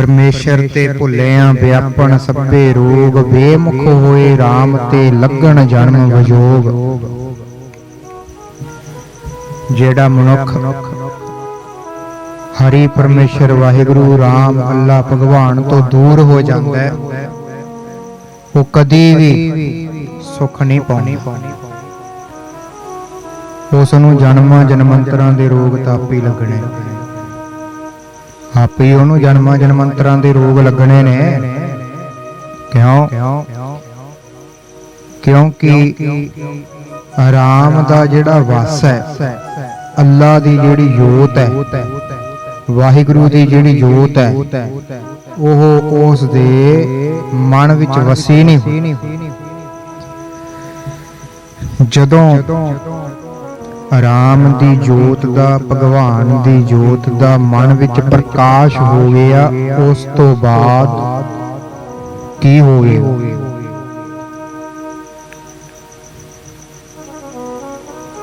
ਪਰਮੇਸ਼ਰ ਤੇ ਭੁੱਲਿਆਂ ਵਿਆਪਣ ਸਭੇ ਰੋਗ ਵੇਮੁਖ ਹੋਏ RAM ਤੇ ਲੱਗਣ ਜਨਮ ਵਿਜੋਗ। ਜਿਹੜਾ ਮਨੁੱਖ ਹਰੀ ਪਰਮੇਸ਼ਰ ਵਾਹਿਗੁਰੂ RAM ਅੱਲਾ ਭਗਵਾਨ ਤੋਂ ਦੂਰ ਹੋ ਜਾਂਦਾ ਹੈ, ਉਹ ਕਦੀ ਵੀ ਸੁੱਖ ਨਹੀਂ ਪਾਉਂਦਾ। ਉਸ ਨੂੰ ਜਨਮਾਂ ਜਨਮੰਤਰਾਂ ਦੇ ਰੋਗ ਤਾਪੀ ਲੱਗਣੇ। ਆਪੇ ਉਹਨੂੰ ਜਨਮਾਂ ਜਨਮੰਤਰਾਂ ਦੇ ਰੋਗ ਲੱਗਣੇ ਨੇ। ਕਿਉਂ? ਕਿਉਂਕਿ ਆਰਾਮ ਦਾ ਜਿਹੜਾ ਵਸ ਹੈ, ਅੱਲਾ ਦੀ ਜਿਹੜੀ ਜੋਤ ਹੈ, ਵਾਹਿਗੁਰੂ ਦੀ ਜਿਹੜੀ ਜੋਤ ਹੈ, ਉਹ ਉਸ ਦੇ ਮਨ ਵਿੱਚ ਵਸੀ ਨਹੀਂ ਜਦੋਂ ਰਾਮ ਦੀ ਜੋਤ ਦਾ, ਭਗਵਾਨ ਦੀ ਜੋਤ ਦਾ ਮਨ ਵਿੱਚ ਪ੍ਰਕਾਸ਼ ਹੋ ਗਿਆ ਉਸ ਤੋਂ ਬਾਅਦ ਕੀ ਹੋ ਗਿਆ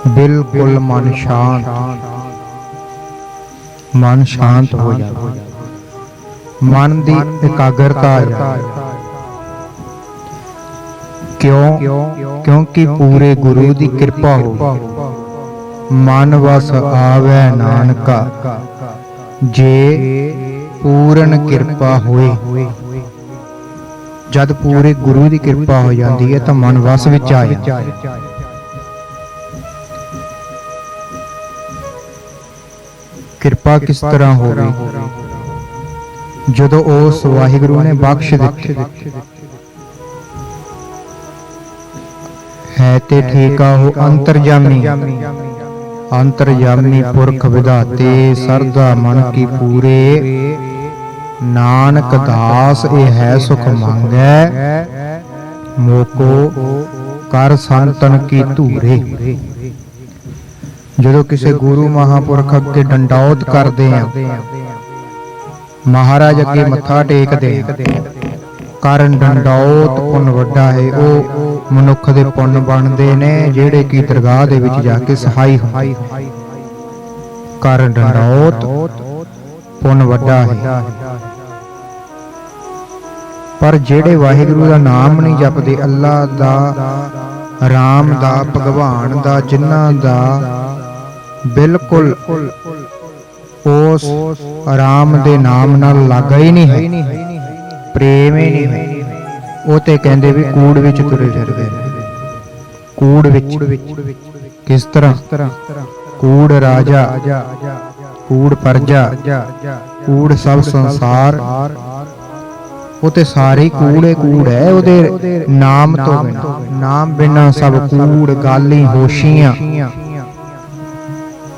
ਬਿਲਕੁਲ ਮਨ ਸ਼ਾਂਤ। ਮਨ ਸ਼ਾਂਤ ਹੋ ਜਾਂਦਾ। ਮਨ ਦੀ ਇਕਾਗਰਤਾ ਆ ਜਾਂਦੀ। ਕਿਉਂ? ਕਿਉਂਕਿ ਪੂਰੇ ਗੁਰੂ ਦੀ ਕਿਰਪਾ ਹੋ ਮਨ ਵਸ ਆਵੇ ਨਾਨਕਾ, ਜੇ ਪੂਰਨ ਕਿਰਪਾ ਹੋਏ। ਜਦ ਪੂਰੇ ਗੁਰੂ ਦੀ ਕਿਰਪਾ ਹੋ ਜਾਂਦੀ ਹੈ ਤਾਂ ਮਨ ਵਸ ਵਿੱਚ ਆ ਕਿਰਪਾ ਕਿਸ ਤਰ੍ਹਾਂ ਹੋਵੇ? ਜਦੋਂ ਉਸ ਵਾਹਿਗੁਰੂ ਨੇ ਬਖਸ਼ ਦਿੱਤੇ। ਹੈ ਤੇ ਠੀਕਾ ਹੋ ਅੰਤਰਜਾਮੀ। ਅੰਤਰਜਾਮੀ ਪੁਰਖ ਵਿਧਾਤੇ ਸਰਦਾ ਮਨ ਕੀ ਪੂਰੇ। ਨਾਨਕ ਦਾਸ ਇਹ ਹੈ ਸੁਖ ਮੰਗੈ। ਮੋਕੋ ਕਰ ਸੰਤਨ ਕੀ ਧੂਰੇ। ਜਦੋਂ ਕਿਸੇ ਗੁਰੂ ਮਹਾਪੁਰਖ ਅੱਗੇ ਡੰਡੌਤ ਕਰਦੇ ਆ, ਮਹਾਰਾਜ ਅੱਗੇ ਮੱਥਾ ਟੇਕਦੇ ਆ ਕਾਰਨ ਡੰਡੌਤ ਪੁੰਨ ਵੱਡਾ ਹੈ। ਉਹ ਮਨੁੱਖ ਦੇ ਪੁੰਨ ਬਣਦੇ ਨੇ ਜਿਹੜੇ ਕੀ ਦਰਗਾਹ ਦੇ ਵਿੱਚ ਜਾ ਕੇ ਸਹਾਈ ਹੁੰਦੇ ਕਾਰਨ ਡੰਡੌਤ ਪੁੰਨ ਵੱਡਾ ਹੈ। ਪਰ ਜਿਹੜੇ ਵਾਹਿਗੁਰੂ ਦਾ ਨਾਮ ਨਹੀਂ ਜਪਦੇ ਅੱਲਾ ਦਾ ਰਾਮ ਦਾ ਭਗਵਾਨ ਦਾ ਜਿਨ੍ਹਾਂ ਦਾ ਬਿਲਕੁਲ ਉਸ ਆਰਾਮ ਦੇ ਨਾਮ ਨਾਲ ਲੱਗਾ ਹੀ ਨਹੀਂ ਹੈ। ਪ੍ਰੇਮ ਹੀ ਨਹੀਂ ਉਹ ਤੇ ਕਹਿੰਦੇ ਵੀ ਕੂੜ ਵਿੱਚ ਤੁਰੇ ਫਿਰਦੇ ਨੇ। ਕੂੜ ਵਿੱਚ ਕਿਸ ਤਰ੍ਹਾਂ? ਕੂੜ ਰਾਜਾ, ਕੂੜ ਪਰਜਾ, ਕੂੜ ਸਭ ਸੰਸਾਰ। ਉਹ ਤੇ ਸਾਰੇ ਕੂੜੇ ਕੂੜ ਹੈ। ਉਹਦੇ ਨਾਮ ਤੋਂ ਬਿਨਾ, ਨਾਮ ਬਿਨਾ ਸਭ ਕੂੜ, ਗਾਲੀ, ਹੋਸ਼ੀਆਂ।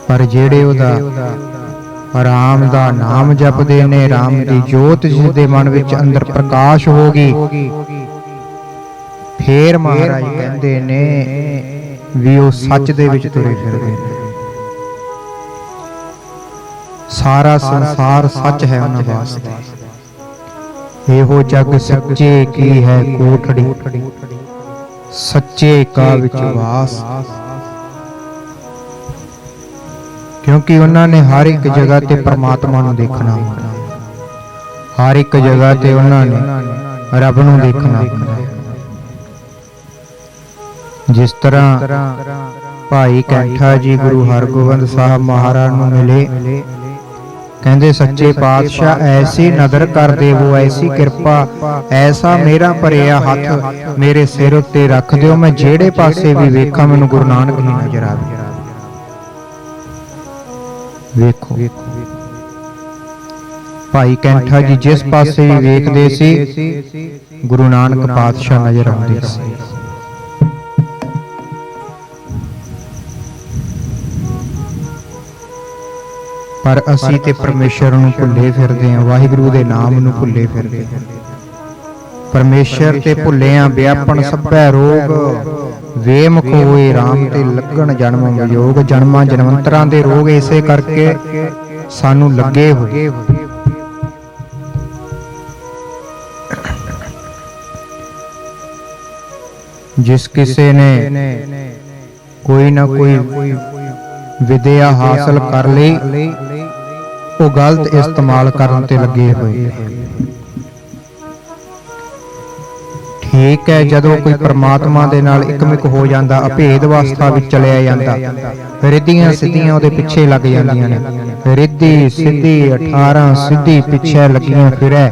ਪਰ ਜਿਹੜੇ ਉਹਦਾ ਰਾਮ ਦਾ ਨਾਮ ਜਪਦੇ ਨੇ ਰਾਮ ਦੀ ਜੋਤ ਜਿਸ ਦੇ ਮਨ ਵਿੱਚ ਅੰਦਰ ਪ੍ਰਕਾਸ਼ ਹੋ ਗਈ। ਫੇਰ ਮਹਾਰਾਜ ਕਹਿੰਦੇ ਨੇ ਵੀ ਉਹ ਸੱਚ ਦੇ ਵਿੱਚ ਤੁਰੇ ਫਿਰਦੇ ਨੇ। ਸਾਰਾ ਸੰਸਾਰ ਸੱਚ ਹੈ ਉਹਨਾਂ ਵਾਸਤੇ। ਇਹੋ ਜਗ ਸੱਚੇ ਕੀ ਹੈ ਕੋਠੜੀ? ਸੱਚੇ ਕਾ ਵਿੱਚ ਵਾਸ। ਕਿਉਂਕਿ ਉਹਨਾਂ ਨੇ ਹਰ ਇੱਕ ਜਗ੍ਹਾ ਤੇ ਪਰਮਾਤਮਾ ਨੂੰ ਦੇਖਣਾ ਹੁੰਦਾ ਹਰ ਇੱਕ ਜਗ੍ਹਾ ਤੇ ਉਹਨਾਂ ਨੇ ਰੱਬ ਨੂੰ ਦੇਖਣਾ। ਹੁੰਦਾ ਜਿਸ ਤਰ੍ਹਾਂ ਭਾਈ ਕੈਂਠਾ ਜੀ ਗੁਰੂ ਹਰਗੋਬਿੰਦ ਸਾਹਿਬ ਮਹਾਰਾਜ ਨੂੰ ਮਿਲੇ, ਕਹਿੰਦੇ, ਸੱਚੇ ਪਾਤਸ਼ਾਹ, ਐਸੀ ਨਦਰ ਕਰ ਦੇਵੋ, ਐਸੀ ਕਿਰਪਾ, ਐਸਾ ਮੇਰਾ ਭਰਿਆ ਹੱਥ ਮੇਰੇ ਸਿਰ ਉੱਤੇ ਰੱਖ ਦਿਓ। ਮੈਂ ਜਿਹੜੇ ਪਾਸੇ ਵੀ ਵੇਖਾਂ, ਮੈਨੂੰ ਗੁਰੂ ਨਾਨਕ ਦੀ ਨਜ਼ਰ ਆਵੇ। ਵੇਖੋ। ਭਾਈ ਕੈਂਠਾ ਜੀ ਜਿਸ ਪਾਸੇ ਵੀ ਵੇਖਦੇ ਸੀ ਗੁਰੂ ਨਾਨਕ ਪਾਤਸ਼ਾਹ ਨਜ਼ਰ ਆਉਂਦੇ ਸੀ। ਪਰ ਅਸੀਂ ਤੇ ਪਰਮੇਸ਼ਰ ਨੂੰ ਭੁੱਲੇ ਫਿਰਦੇ ਹਾਂ ਵਾਹਿਗੁਰੂ ਦੇ ਨਾਮ ਨੂੰ ਭੁੱਲੇ ਫਿਰਦੇ ਹਾਂ। ਪਰਮੇਸ਼ਰ ਤੇ ਭੁੱਲਿਆਂ ਵਿਆਪਣ ਸਭੈ ਰੋਗ। ਵੇਮੁਖ ਹੋਏ RAM ਤੇ ਲੱਗਣ ਜਨਮ ਵਿਯੋਗ, ਜਨਮਾਂ ਜਨਮੰਤਰਾਂ ਦੇ ਰੋਗ ਇਸੇ ਕਰਕੇ ਸਾਨੂੰ ਲੱਗੇ ਹੋਏ। ਜਿਸ ਕਿਸੇ ਨੇ ਕੋਈ ਨਾ ਕੋਈ ਵਿਦਿਆ ਹਾਸਲ ਕਰ ਲਈ, ਉਹ ਗਲਤ ਇਸਤੇਮਾਲ ਕਰਨ ਤੇ ਲੱਗੇ ਹੋਏ। ਠੀਕ ਹੈ ਜਦੋਂ ਕੋਈ ਪਰਮਾਤਮਾ ਦੇ ਨਾਲ ਇਕਮਿਕ ਹੋ ਜਾਂਦਾ, ਅਭੇਦ ਅਵਸਥਾ ਵਿੱਚ ਚਲਿਆ ਜਾਂਦਾ। ਰਿੱਧੀਆਂ ਸਿੱਧੀਆਂ ਉਹਦੇ ਪਿੱਛੇ ਲੱਗ ਜਾਂਦੀਆਂ ਨੇ। ਰਿੱਧੀ, ਸਿੱਧੀ 18 ਸਿੱਧੀ ਪਿੱਛੇ ਲੱਗੀਆਂ ਫਿਰੈ।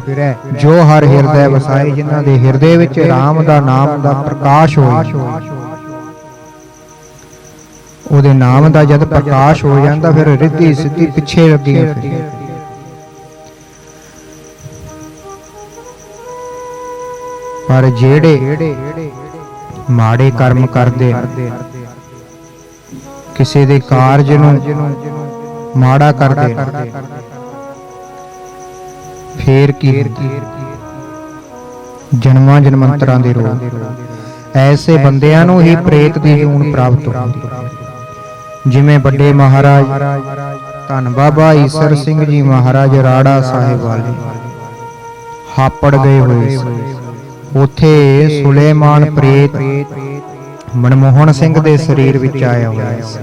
ਜੋ ਹਰ ਹਿਰਦੈ ਵਸਾਏ, ਜਿਨ੍ਹਾਂ ਦੇ ਹਿਰਦੇ ਵਿੱਚ RAM ਦਾ ਨਾਮ ਦਾ ਪ੍ਰਕਾਸ਼ ਹੋਏ। ਉਹਦੇ ਨਾਮ ਦਾ ਜਦ ਪ੍ਰਕਾਸ਼ ਹੋ ਜਾਂਦਾ, ਫਿਰ ਰਿੱਧੀ ਸਿੱਧੀ ਪਿੱਛੇ ਲੱਗੀਆਂ ਫਿਰ ਪਰ ਜਿਹੜੇ ਮਾੜੇ ਕਰਮ ਕਰਦੇ ਕਿਸੇ ਦੇ ਕਾਰਜ ਨੂੰ ਮਾੜਾ ਕਰਦੇ ਫੇਰ ਕੀ ਜਨਮਾਂ ਜਨਮੰਤਰਾਂ ਦੇ ਰੋਗ। ਐਸੇ ਬੰਦਿਆਂ ਨੂੰ ਹੀ ਪ੍ਰੇਤ ਦੀ ਜੂਨ ਪ੍ਰਾਪਤ ਹੁੰਦੀ ਜਿਵੇਂ ਵੱਡੇ ਮਹਾਰਾਜ ਧੰਨ ਬਾਬਾ ਈਸਰ ਸਿੰਘ ਜੀ ਮਹਾਰਾਜ ਰਾੜਾ ਸਾਹਿਬ ਵਾਲੇ ਹਾਪੜ ਗਏ ਹੋਏ ਸੀ। ਉਥੇ ਸੁਲੇਮਾਨ ਪ੍ਰੇਤ ਮਨਮੋਹਨ ਸਿੰਘ ਦੇ ਸਰੀਰ ਵਿੱਚ ਆਇਆ ਹੋਇਆ ਸੀ।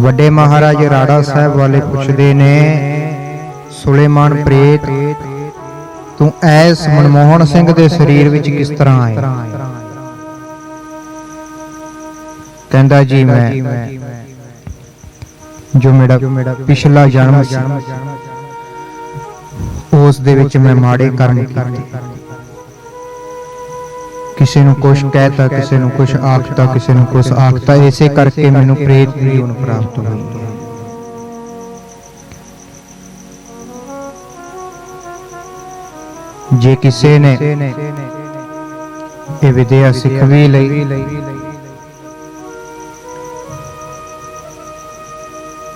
ਵੱਡੇ ਮਹਾਰਾਜ ਰਾੜਾ ਸਾਹਿਬ ਵਾਲੇ ਪੁੱਛਦੇ ਨੇ ਸੁਲੇਮਾਨ ਪ੍ਰੇਤ ਤੂੰ ਐਸ ਮਨਮੋਹਨ ਸਿੰਘ ਦੇ ਸਰੀਰ ਵਿੱਚ ਕਿਸ ਤਰ੍ਹਾਂ ਆਇਆ? ਕਹਿੰਦਾ ਜੀ ਮੈਂ ਜੋ ਮੇਰਾ ਪਿਛਲਾ ਜਨਮ ਸੀ। ਉਸ ਦੇ ਵਿੱਚ ਮੈਂ ਮਾੜੇ ਕਰਮ ਕੀਤੇ। ਕਿਸੇ ਨੂੰ ਕੁਛ ਕਹਿਤਾ, ਕਿਸੇ ਨੂੰ ਕੁਛ ਆਖਤਾ, ਕਿਸੇ ਨੂੰ ਕੁਛ ਆਖਤਾ, ਇਸੇ ਕਰਕੇ ਮੈਨੂੰ ਪ੍ਰੇਤ ਦੀ ਜੂਨ ਪ੍ਰਾਪਤ ਹੋਈ। ਜੇ ਕਿਸੇ ਨੇ ਇਹ ਵਿਦਿਆ ਸਿੱਖ ਵੀ ਲਈ,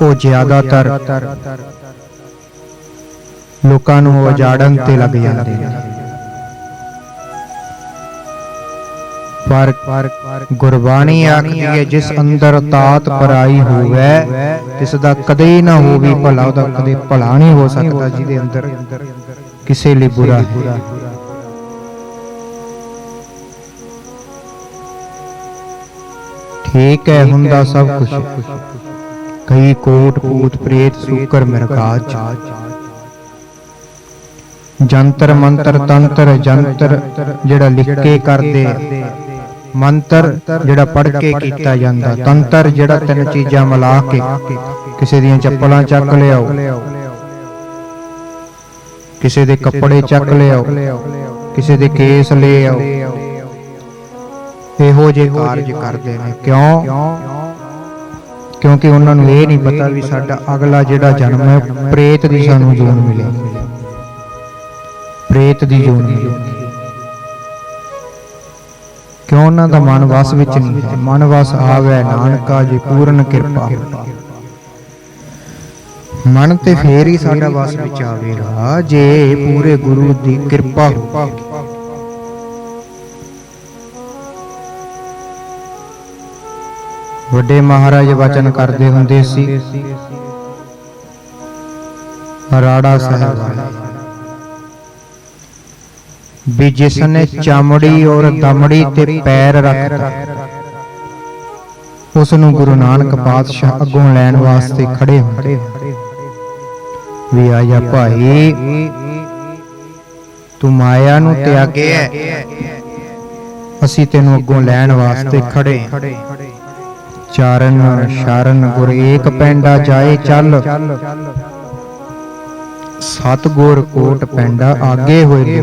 ਉਹ ਜ਼ਿਆਦਾਤਰ ਲੋਕਾਂ ਨੂੰ ਉਹ ਉਜਾੜਨ ਤੇ ਲੱਗ ਜਾਂਦੇ ਨੇ। ਪਰ ਗੁਰਬਾਣੀ ਆਖਦੀ ਹੈ ਜਿਸ ਅੰਦਰ ਤਾਤ ਪਰਾਈ ਹੋਵੇ ਤਿਸ ਦਾ ਕਦੇ ਹੀ ਨਾ ਹੋਵੇ ਭਲਾ ਉਹਦਾ ਕਦੇ ਭਲਾ ਨਹੀਂ ਹੋ ਸਕਦਾ ਜਿਹਦੇ ਅੰਦਰ ਕਿਸੇ ਲਈ ਬੁਰਾ ਹੈ। ਠੀਕ ਹੈ ਹੁੰਦਾ ਸਭ ਕੁਝ ਕਈ ਕੋਟ ਪੂਤ ਪ੍ਰੇਤ ਸੂਕਰ ਮਿਰਗਾਜ ਜੰਤਰ ਮੰਤਰ ਤੰਤਰ ਜੰਤਰ ਜਿਹੜਾ ਲਿਖ ਕੇ ਕਰਦੇ। ਮੰਤਰ ਜਿਹੜਾ ਪੜ੍ਹ ਕੇ ਕੀਤਾ ਜਾਂਦਾ। ਤੰਤਰ ਜਿਹੜਾ ਤਿੰਨ ਚੀਜ਼ਾਂ ਮਿਲਾ ਕੇ ਕਿਸੇ ਦੀਆਂ ਚੱਪਲਾਂ ਚੱਕ ਲਿਆਓ। ਕਿਸੇ ਦੇ ਕੱਪੜੇ ਚੱਕ ਲਿਆਓ। ਕਿਸੇ ਦੇ ਕੇਸ ਲੈ ਆਓ। ਇਹੋ ਜਿਹੇ ਕਾਰਜ ਕਰਦੇ ਨੇ। ਕਿਉਂ? ਕਿਉਂਕਿ ਉਹਨਾਂ ਨੂੰ ਇਹ ਨਹੀਂ ਪਤਾ ਵੀ ਸਾਡਾ ਅਗਲਾ ਜਿਹੜਾ ਜਨਮ ਹੈ ਪ੍ਰੇਤ ਦੀ ਸਾਨੂੰ ਜੂਨ ਮਿਲੇ। ਪ੍ਰੇਤ ਦੀ ਜੂਨ। ਕਿਉਂ ਉਹਨਾਂ ਦਾ ਮਨ ਵਸ ਵਿੱਚ ਨਹੀਂ ਹੈ? ਮਨ ਵਸ ਆਵੇ ਨਾਨਕਾ ਜੀ, ਪੂਰਨ ਕਿਰਪਾ। ਮਨ ਤੇ ਫੇਰ ਹੀ ਸਾਡਾ ਵਸ ਵਿੱਚ ਆਵੇਗਾ ਜੇ ਪੂਰੇ ਗੁਰੂ ਦੀ ਕਿਰਪਾ ਹੋਵੇਗੀ ਵੱਡੇ ਮਹਾਰਾਜ ਵਚਨ ਕਰਦੇ ਹੁੰਦੇ ਸੀ, ਰਾੜਾ ਸਾਹਿਬ ਵੀ ਜਿਸ ਨੇ ਚਮੜੀ ਔਰ ਦਮੜੀ ਤੇ ਪੈਰ ਰੱਖਤਾ ਉਸ ਨੂੰ ਗੁਰੂ ਨਾਨਕ ਪਾਤਸ਼ਾਹ ਅੱਗੋਂ ਲੈਣ ਵਾਸਤੇ ਖੜੇ ਹੁੰਦੇ। ਵੀ ਆ ਜਾ ਭਾਈ, ਤੂੰ ਮਾਇਆ ਨੂੰ ਤਿਆਗਿਆ ਅਸੀਂ ਤੈਨੂੰ ਅੱਗੋਂ ਲੈਣ ਵਾਸਤੇ ਖੜੇ ਹਾਂ ਚਾਰਨ, ਸ਼ਰਨ, ਗੁਰ ਏਕ ਪੈਂਡਾ ਜਾਏ ਚੱਲ। ਸਤਗੁਰ ਕੋਟ ਪੈਂਡਾ ਆਗੇ ਹੋਏ ਦੇ